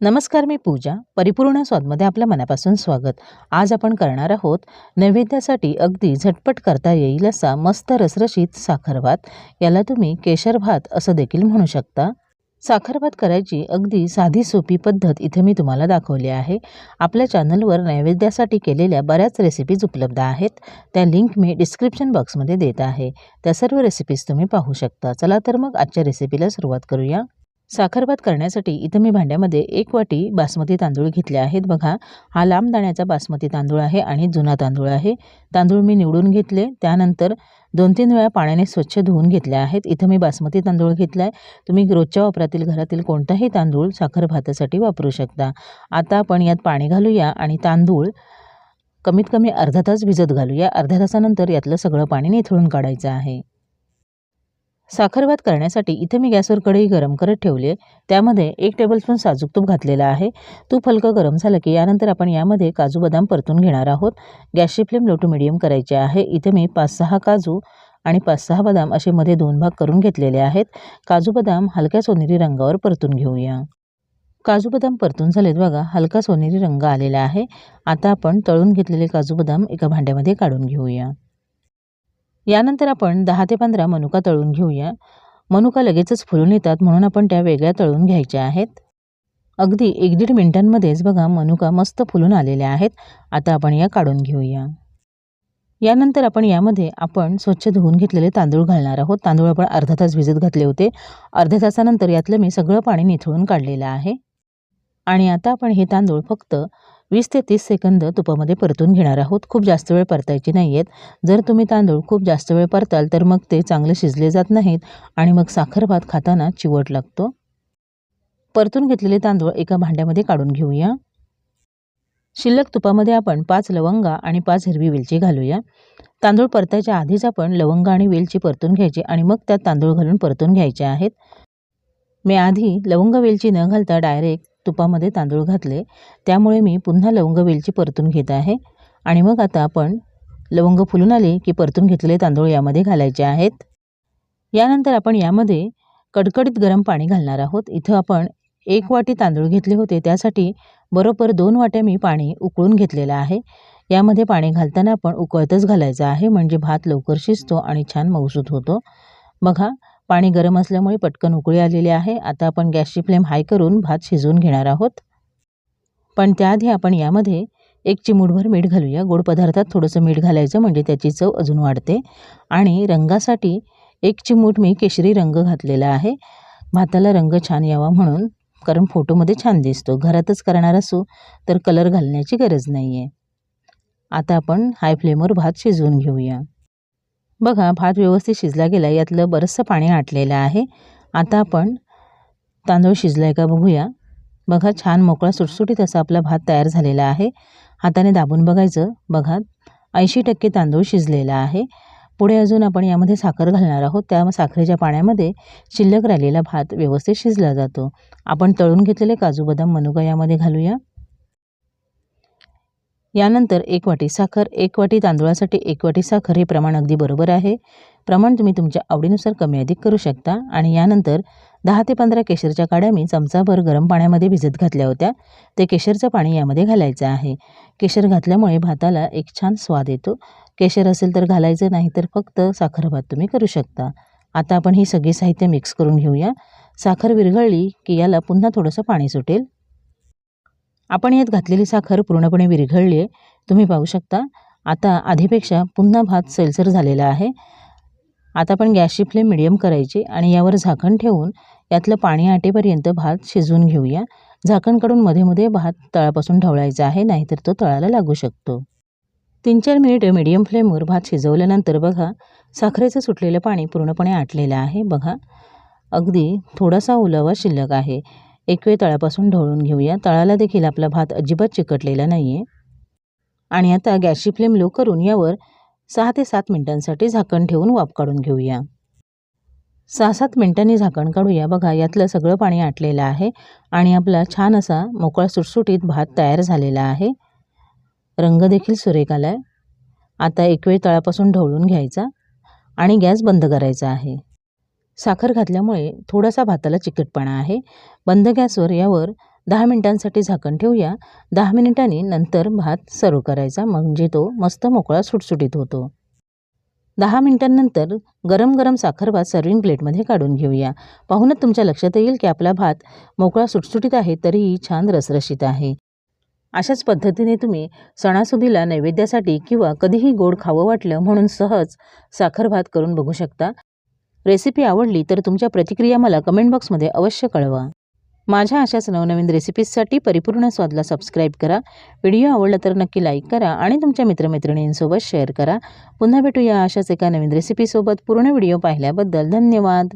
नमस्कार मी पूजा. परिपूर्ण स्वादमध्ये आपल्या मनापासून स्वागत. आज आपण करणार आहोत नैवेद्यासाठी अगदी झटपट करता येईल असा मस्त रसरशीत साखरभात. याला तुम्ही केशर भात असं देखील म्हणू शकता. साखरभात करायची अगदी साधी सोपी पद्धत इथे मी तुम्हाला दाखवली आहे. आपल्या चॅनलवर नैवेद्यासाठी केलेल्या बऱ्याच रेसिपीज उपलब्ध आहेत. त्या लिंक मी डिस्क्रिप्शन बॉक्समध्ये देत आहे. त्या सर्व रेसिपीज तुम्ही पाहू शकता. चला तर मग आजच्या रेसिपीला सुरुवात करूया. साखरभात करण्यासाठी इथं मी भांड्यामध्ये एक वाटी बासमती तांदूळ घेतले आहेत. बघा हा लांब दाण्याचा बासमती तांदूळ आहे आणि जुना तांदूळ आहे. तांदूळ मी निवडून घेतले. त्यानंतर दोन तीन वेळा पाण्याने स्वच्छ धुवून घेतले आहेत. इथं मी बासमती तांदूळ घेतला आहे तुम्ही रोजच्या वापरातील घरातील कोणताही तांदूळ साखर भातासाठी वापरू शकता. आता आपण यात पाणी घालूया आणि तांदूळ कमीत कमी अर्धा तास भिजत घालूया. अर्ध्या तासानंतर यातलं सगळं पाणी निथळून काढायचं आहे. साखरभात करण्यासाठी इथे मी गॅसवर कढई गरम करत ठेवली त्यामध्ये एक टेबलस्पून साजूक तूप घातलेलं आहे. तूप हलकं गरम झालं की यानंतर आपण यामध्ये काजू बदाम परतून घेणार आहोत. गॅसची फ्लेम लो टू मिडियम करायची आहे. इथे मी पाच सहा काजू आणि पाच सहा बदाम असे मध्ये दोन भाग करून घेतलेले आहेत. काजू बदाम हलक्या सोनेरी रंगावर परतून घेऊया. काजू बदाम परतून झालेत बघा. हलका सोनेरी रंग आलेला आहे. आता आपण तळून घेतलेले काजू बदाम एका भांड्यामध्ये काढून घेऊया. यानंतर आपण दहा ते पंधरा मनुका तळून घेऊया. मनुका लगेचच फुलून येतात म्हणून आपण त्या वेगळ्या तळून घ्यायच्या आहेत. अगदी एक दीड मिनिटांमध्येच बघा मनुका मस्त फुलून आलेल्या आहेत. आता आपण या काढून घेऊया. यानंतर आपण यामध्ये आपण स्वच्छ धुवून घेतलेले तांदूळ घालणार आहोत. तांदूळ आपण अर्धा तास भिजत घातले होते. अर्ध्या तासानंतर यातलं मी सगळं पाणी निथळून काढलेलं आहे. आणि आता आपण हे तांदूळ फक्त वीस ते तीस सेकंद तुपामध्ये परतून घेणार आहोत. खूप जास्त वेळ परतायचे नाही आहेत जर तुम्ही तांदूळ खूप जास्त वेळ परताल तर मग ते चांगले शिजले जात नाहीत आणि मग साखर भात खाताना चिवट लागतो. परतून घेतलेले तांदूळ एका भांड्यामध्ये काढून घेऊया. शिल्लक तुपामध्ये आपण पाच लवंगा आणि पाच हिरवी वेलची घालूया. तांदूळ परतायच्या आधीच आपण लवंगा आणि वेलची परतून घ्यायची आणि मग त्यात तांदूळ घालून परतून घ्यायचे आहेत. मी आधी लवंग वेलची न घालता डायरेक्ट तुपामध्ये तांदूळ घातले. त्यामुळे मी पुन्हा लवंग वेलची परतून घेत आहे. आणि मग आता आपण लवंग फुलून आले की परतून घेतलेले तांदूळ यामध्ये घालायचे आहेत. यानंतर आपण यामध्ये कडकडीत गरम पाणी घालणार आहोत. इथं आपण एक वाटी तांदूळ घेतले होते. त्यासाठी बरोबर दोन वाट्या मी पाणी उकळून घेतलेलं आहे. यामध्ये पाणी घालताना आपण उकळतच घालायचं आहे. म्हणजे भात लवकर शिजतो आणि छान मऊसूत होतो. बघा पाणी गरम असल्यामुळे पटकन उकळी आलेली आहे. आता आपण गॅसची फ्लेम हाय करून भात शिजवून घेणार आहोत. पण त्याआधी आपण यामध्ये एक चिमूटभर मीठ घालूया. गोड पदार्थात थोडंसं मीठ घालायचं म्हणजे त्याची चव अजून वाढते. आणि रंगासाठी एक चिमूट मी केशरी रंग घातलेला आहे. भाताला रंग छान यावा म्हणून कारण फोटोमध्ये छान दिसतो. घरातच करणार असू तर कलर घालण्याची गरज नाही आहे आता आपण हाय फ्लेमवर भात शिजवून घेऊया. बघा भात व्यवस्थित शिजला गेला यातलं बरंचसं पाणी आटलेलं आहे. आता आपण तांदूळ शिजला आहे का बघूया. बघा छान मोकळा सुटसुटीत असा आपला भात तयार झालेला आहे. हाताने दाबून बघायचं. बघा ऐंशी टक्के तांदूळ शिजलेला आहे. पुढे अजून आपण यामध्ये साखर घालणार आहोत. त्या साखरेच्या पाण्यामध्ये शिल्लक राहिलेला भात व्यवस्थित शिजला जातो. आपण तळून घेतलेले काजू बदाम मनुका यामध्ये घालूया. यानंतर एक वाटी साखर एक वाटी तांदूळासाठी एक वाटी साखर हे प्रमाण अगदी बरोबर आहे. प्रमाण तुम्ही तुमच्या आवडीनुसार कमी अधिक करू शकता आणि यानंतर दहा ते पंधरा केशरच्या काड्या मी चमचाभर गरम पाण्यामध्ये भिजत घातल्या होत्या. ते केशरचं पाणी यामध्ये घालायचं आहे. केशर घातल्यामुळे भाताला एक छान स्वाद येतो. केशर असेल तर घालायचं नाही तर फक्त साखर भात तुम्ही करू शकता. आता आपण ही सगळी साहित्य मिक्स करून घेऊया. साखर विरघळली की याला पुन्हा थोडंसं पाणी सुटेल. आपण यात घातलेली साखर पूर्णपणे विरघळली आहे. तुम्ही पाहू शकता. आता आधीपेक्षा पुन्हा भात सैलसर झालेला आहे. आता आपण गॅसची फ्लेम मिडियम करायची आणि यावर झाकण ठेवून यातलं पाणी आटेपर्यंत भात शिजवून घेऊया. झाकण काढून मध्ये मध्ये भात तळापासून ढवळायचा आहे नाहीतर तो तळाला लागू शकतो. तीन चार मिनिट मिडियम फ्लेमवर भात शिजवल्यानंतर बघा साखरेचं सुटलेलं पाणी पूर्णपणे आटलेलं आहे. बघा अगदी थोडासा ओलावा शिल्लक आहे. एक वेळ तळापासून ढवळून घेऊया. तळाला देखील आपला भात अजिबात चिकटलेला नाही आहे आणि आता गॅसची फ्लेम लो करून यावर सहा ते सात मिनिटांसाठी झाकण ठेवून वाफ काढून घेऊया. सहा सात मिनिटांनी झाकण काढूया. बघा यातलं सगळं पाणी आटलेलं आहे आणि आपला छान असा मोकळा सुटसुटीत भात तयार झालेला आहे. रंग देखील सुरेख आला आहे आता एक वेळ तळापासून ढवळून घ्यायचा आणि गॅस बंद करायचा आहे. साखर घातल्यामुळे थोडासा भाताला चिकटपणा आहे. बंद गॅसवर यावर दहा मिनिटांसाठी झाकण ठेवूया. दहा मिनिटांनी नंतर भात सर्व करायचा म्हणजे तो मस्त मोकळा सुटसुटीत होतो. दहा मिनिटांनंतर गरम गरम साखर भात सर्विंग प्लेटमध्ये काढून घेऊया. पाहूनच तुमच्या लक्षात येईल की आपला भात मोकळा सुटसुटीत आहे तरीही छान रसरशीत आहे. अशाच पद्धतीने तुम्ही सणासुदीला नैवेद्यासाठी किंवा कधीही गोड खावं वाटलं म्हणून सहज साखर भात करून बघू शकता. रेसिपी आवडली तर तुमच्या प्रतिक्रिया मला कमेंट बॉक्समध्ये अवश्य कळवा. माझ्या अशाच नवनवीन रेसिपीजसाठी परिपूर्ण स्वादला सबस्क्राईब करा. व्हिडिओ आवडला तर नक्की लाईक करा आणि तुमच्या मित्रमैत्रिणींसोबत शेअर करा. पुन्हा भेटूया अशाच एका नवीन रेसिपीसोबत. पूर्ण व्हिडिओ पाहिल्याबद्दल धन्यवाद.